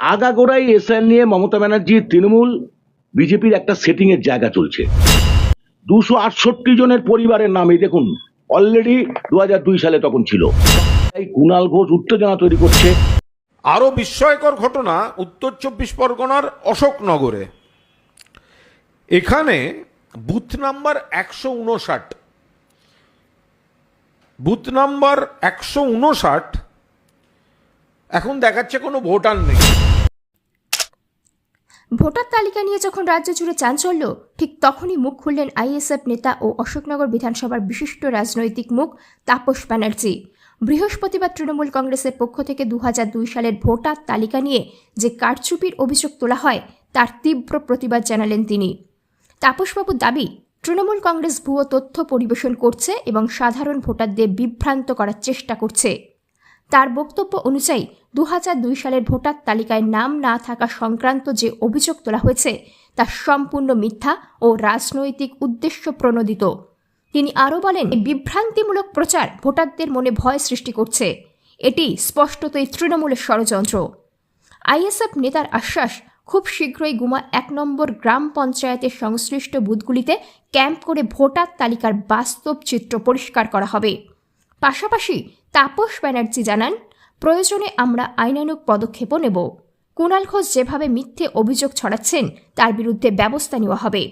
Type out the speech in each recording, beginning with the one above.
আগাগোড়াই SIN নিয়ে মমতা ব্যানার্জির তৃণমূল, বিজেপির একটা সেটিং এর জায়গা চলছে। দুশো আটষট্টি জনের পরিবারের নাম, দেখুন অলরেডি দু সালে তখন ছিল। এই কুণাল ঘোষ উত্তেজনা তৈরি করছে। আরও বিস্ময়কর ঘটনা উত্তর চব্বিশ পরগনার অশোকনগরে। এখানে বুথ নাম্বার একশো উনষাট। বুথ নাম্বার একশো উনষাট, এখন দেখাচ্ছে কোনো ভোটার নেই। ভোটার তালিকা নিয়ে যখন রাজ্য জুড়ে চাঞ্চল্য, ঠিক তখনই মুখ খুললেন আইএসএফ নেতা ও অশোকনগর বিধানসভার বিশিষ্ট রাজনৈতিক মুখ তাপস ব্যানার্জি। বৃহস্পতিবার তৃণমূল কংগ্রেসের পক্ষ থেকে দু হাজার দুই সালের ভোটার তালিকা নিয়ে যে কারচুপির অভিযোগ তোলা হয়, তার তীব্র প্রতিবাদ জানালেন তিনি। তাপসবাবুর দাবি, তৃণমূল কংগ্রেস ভুয়ো তথ্য পরিবেশন করছে এবং সাধারণ ভোটারদের বিভ্রান্ত করার চেষ্টা করছে। তার বক্তব্য অনুযায়ী দু সালের ভোটার তালিকায় নাম না থাকা সংক্রান্ত যে অভিযোগ তোলা হয়েছে, তা সম্পূর্ণ মিথ্যা ও রাজনৈতিক উদ্দেশ্য প্রণোদিত। তিনি আরও বলেন বিভ্রান্তিমূলক প্রচার ভোটারদের মনে ভয় সৃষ্টি করছে। এটি স্পষ্টতই তৃণমূলের ষড়যন্ত্র। আইএসএফ নেতার আশ্বাস, খুব শীঘ্রই গুমা এক নম্বর গ্রাম পঞ্চায়েতের সংশ্লিষ্ট বুথগুলিতে ক্যাম্প করে ভোটার তালিকার বাস্তব চিত্র পরিষ্কার করা হবে। পাশাপাশি তাপস ব্যানার্জি জানান, প্রয়োজনে আমরা আইনানুক পদক্ষেপও নেব। কুণাল ঘোষ যেভাবে মিথ্যে অভিযোগ ছড়াচ্ছেন, তার বিরুদ্ধে ব্যবস্থা নেওয়া হবে।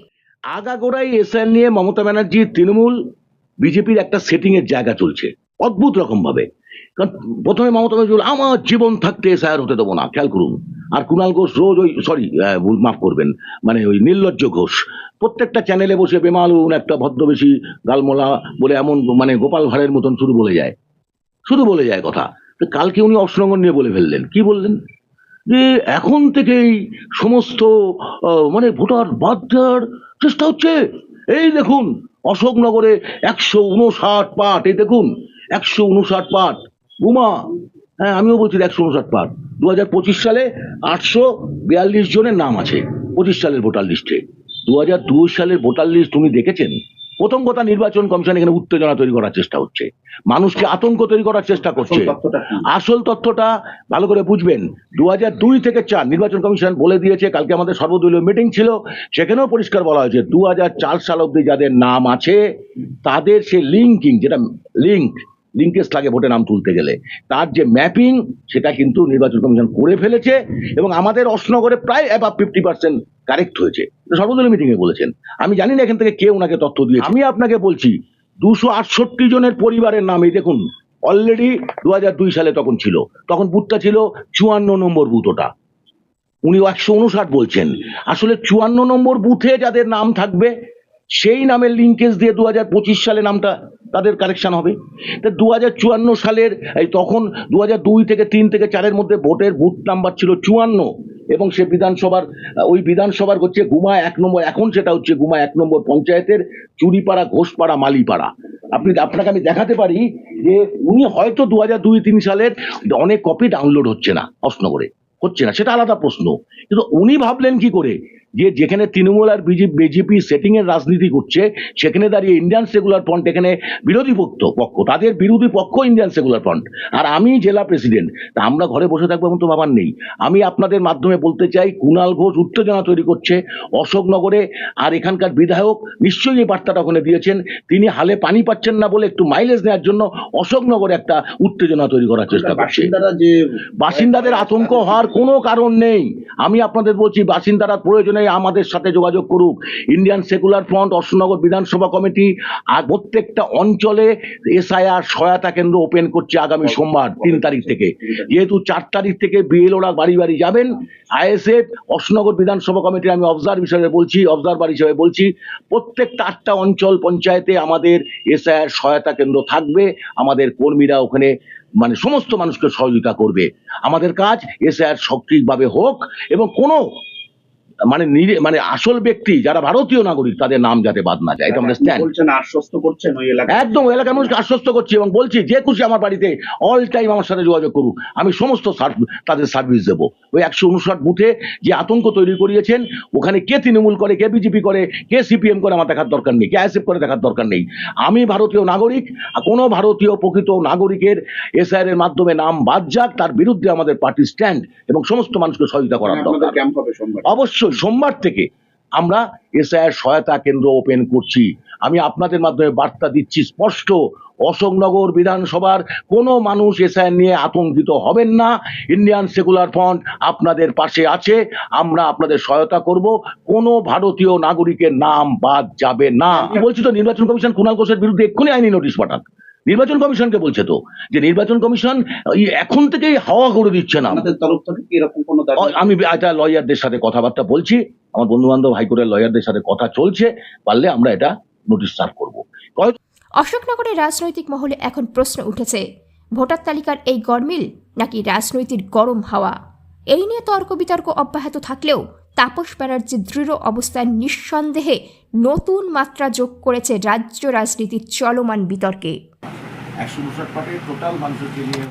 আগাগোড়াই এসআইএন নিয়ে মমতা ব্যানার্জি, তৃণমূল, বিজেপির একটা সেটিং এর জায়গা চলছে, অদ্ভুত রকম ভাবে কারণ প্রথমে মমতা বলল, আমার জীবন থাকতে এসআইআর হতে দেবো না খেয়াল করুন। আর কুণাল ঘোষ রোজ ওই সরি মাফ করবেন মানে ওই নির্লজ্জ ঘোষ। প্রত্যেকটা চ্যানেলে বসে বেমালুন একটা ভদ্রবেশী গালমোলা বলে এমন মানে গোপাল ভাঁড়ের মতন শুধু বলে যায়। শুধু বলে যায় কথা। তো কালকে উনি অশ্রঙ্গন নিয়ে বলে ফেললেন। কি বললেন? যে এখন থেকেই সমস্ত মানে ভোটার বাদ দেওয়ার চেষ্টা হচ্ছে। এই দেখুন অশোকনগরে একশো উনষাট পাট এই দেখুন একশো উনষাট পাট। উমা হ্যাঁ আমিও বলছি একশো উনষাট পাট দু হাজার পঁচিশ সালে আটশো বিয়াল্লিশ জনের নাম আছে পঁচিশ সালের ভোটার লিস্টে। দু হাজার দুই সালের ভোটার লিস্ট উনি দেখেছেন? প্রথম কথা নির্বাচন কমিশন এখানে উত্তেজনা তৈরি করার চেষ্টা হচ্ছে। মানুষকে আতঙ্ক তৈরি করার চেষ্টা করছে? আসল তথ্যটা ভালো করে বুঝবেন। দু হাজার দুই থেকে চার নির্বাচন কমিশন বলে দিয়েছে কালকে আমাদের সর্বদলীয় মিটিং ছিল সেখানেও পরিষ্কার বলা হয়েছে দু হাজার চার সাল অব্দি যাদের নাম আছে তাদের সে লিঙ্কিং যেটা লিঙ্ক লিঙ্কেজ লাগে ভোটে নাম তুলতে গেলে। তার যে ম্যাপিং সেটা কিন্তু নির্বাচন কমিশন করে ফেলেছে এবং আমাদের অশনগরে প্রায় অ্যাবাভ ফিফটি পার্সেন্ট কারেক্ট হয়েছে। সর্বদলীয় মিটিংয়ে বলেছেন। আমি জানি না এখান থেকে কে ওনাকে তথ্য দিয়ে আমি আপনাকে বলছি, দুশো আটষট্টি জনের পরিবারের নাম, এই দেখুন অলরেডি দু দুই সালে তখন ছিল। তখন বুথটা ছিল চুয়ান্ন নম্বর বুথ ওটা। উনি একশো উনষাট বলছেন। আসলে চুয়ান্ন নম্বর বুথে যাদের নাম থাকবে সেই নামের লিঙ্কেজ দিয়ে দু হাজার পঁচিশ সালে নামটা তাদের কারেকশন হবে। তা দু হাজার চুয়ান্ন সালের, এই তখন দু হাজার দুই থেকে তিন থেকে চারের মধ্যে ভোটের বুথ নাম্বার ছিল চুয়ান্ন এবং সে বিধানসভার ওই বিধানসভার হচ্ছে গুমা এক নম্বর, এখন সেটা হচ্ছে গুমা এক নম্বর পঞ্চায়েতের চুরিপাড়া, ঘোষপাড়া, মালিপাড়া। আপনি, আপনাকে আমি দেখাতে পারি যে উনি হয়তো দু হাজার দুই তিন সালের অনেক কপি ডাউনলোড হচ্ছে না অসনগরে হচ্ছে না, সেটা আলাদা প্রশ্ন। কিন্তু উনি ভাবলেন কি করে? যে যেখানে তৃণমূল আর বিজেপি বিজেপি সেটিং এর রাজনীতি করছে সেখানে দাঁড়িয়ে ইন্ডিয়ান সেকুলার ফ্রন্ট এখানে বিরোধী পক্ষ পক্ষ। তাদের বিরোধী পক্ষ ইন্ডিয়ান সেকুলার ফ্রন্ট আর আমি জেলা প্রেসিডেন্ট তা আমরা ঘরে বসে থাকব এমন তো ভাবার নেই। আমি আপনাদের মাধ্যমে বলতে চাই কুণাল ঘোষ উত্তেজনা তৈরি করছে অশোকনগরে আর এখানকার বিধায়ক নিশ্চয়ই এই বার্তাটা ওখানে দিয়েছেন তিনি হালে পানি পাচ্ছেন না বলে একটু মাইলেজ নেওয়ার জন্য অশোকনগরে একটা উত্তেজনা তৈরি করার চেষ্টা করছে। বাসিন্দাদের আতঙ্ক হওয়ার কোনো কারণ নেই। আমি আপনাদের বলছি বাসিন্দারা প্রয়োজনে আমাদের সাথে যোগাযোগ করুক। ইন্ডিয়ান সেকুলার ফ্রন্ট অশোকনগর বিধানসভা কমিটি আর প্রত্যেকটা অঞ্চলে এসআইআর সহায়তা কেন্দ্র ওপেন করছে আগামী সোমবার তিন তারিখ থেকে। যেহেতু চার তারিখ থেকে বিএলওরা বাড়ি বাড়ি যাবেন আইএসএফ অশোকনগর বিধানসভা কমিটির আমি অবজার্ভ হিসেবে বলছি অবজারভার হিসেবে বলছি প্রত্যেকটা আটটা অঞ্চল পঞ্চায়েতে আমাদের এসআইআর সহায়তা কেন্দ্র থাকবে। আমাদের কর্মীরা ওখানে মানে সমস্ত মানুষকে সহযোগিতা করবে। আমাদের কাজ এসআইআর সক্রিয়ভাবে হোক এবং কোনো মানে মানে আসল ব্যক্তি যারা ভারতীয় নাগরিক তাদের নাম যাতে বাদ না যায় এটা আমাদের স্ট্যান্ড বলছেন আশ্বস্ত করছেন ওই একদম ওই এলাকার মানুষকে আশ্বস্ত করছি এবং বলছি যে খুশি আমার বাড়িতে অল টাইম আমার সাথে যোগাযোগ করুন আমি সমস্ত তাদের সার্ভিস দেবো। ওই একশো উনষাট বুথে যে আতঙ্ক তৈরি করিয়েছেন ওখানে কে তৃণমূল করে কে বিজেপি করে কে সিপিএম করে আমার দেখার দরকার নেই কে আইএসএফ করে দেখার দরকার নেই। আমি ভারতীয় নাগরিক আর কোনো ভারতীয় প্রকৃত নাগরিকের এসআইআর এর মাধ্যমে নাম বাদ যাক তার বিরুদ্ধে আমাদের পার্টি স্ট্যান্ড এবং সমস্ত মানুষকে সহযোগিতা করার দরকার। অবশ্যই। সোমবার থেকে আমরা এসআইয়ের সহায়তা কেন্দ্র ওপেন করছি। আমি আপনাদের মাধ্যমে বার্তা দিচ্ছি, স্পষ্ট। অশোকনগর বিধানসভার কোনো মানুষ এসআইয়ের নিয়ে আতঙ্কিত হবেন না। ইন্ডিয়ান সেকুলার ফ্রন্ট আপনাদের পাশে আছে, আমরা আপনাদের সহায়তা করব। কোনো ভারতীয় নাগরিকের নাম বাদ যাবে না। বলছি তো, নির্বাচন কমিশন কুণাল ঘোষের বিরুদ্ধে এক্ষুনি আইনি নোটিশ পাঠান। নির্বাচন কমিশনকে বলছে তো যে নির্বাচন কমিশন এখন থেকেই হাওয়া করে দিচ্ছে না। আপনাদের তরফ থেকে এরকম কোনো আমি এটা লয়ারদের সাথে কথাবার্তা বলছি আমার বন্ধু বান্ধব হাইকোর্টের লয়ারদের সাথে কথা চলছে পারলে আমরা এটা নোটিশ সার্ভ করব। অশোকনগরের রাজনৈতিক মহলে এখন প্রশ্ন উঠেছে ভোটার তালিকার এই গরমিল নাকি রাজনৈতিক গরম হাওয়া? এই নিয়ে তর্ক বিতর্ক অব্যাহত থাকলেও তাপস ব্যানার্জির দৃঢ় অবস্থান নিঃসন্দেহে নতুন মাত্রা যোগ করেছে রাজ্য রাজনীতির চলমান বিতর্কে। একশো টোটাল মানুষকে নিয়ে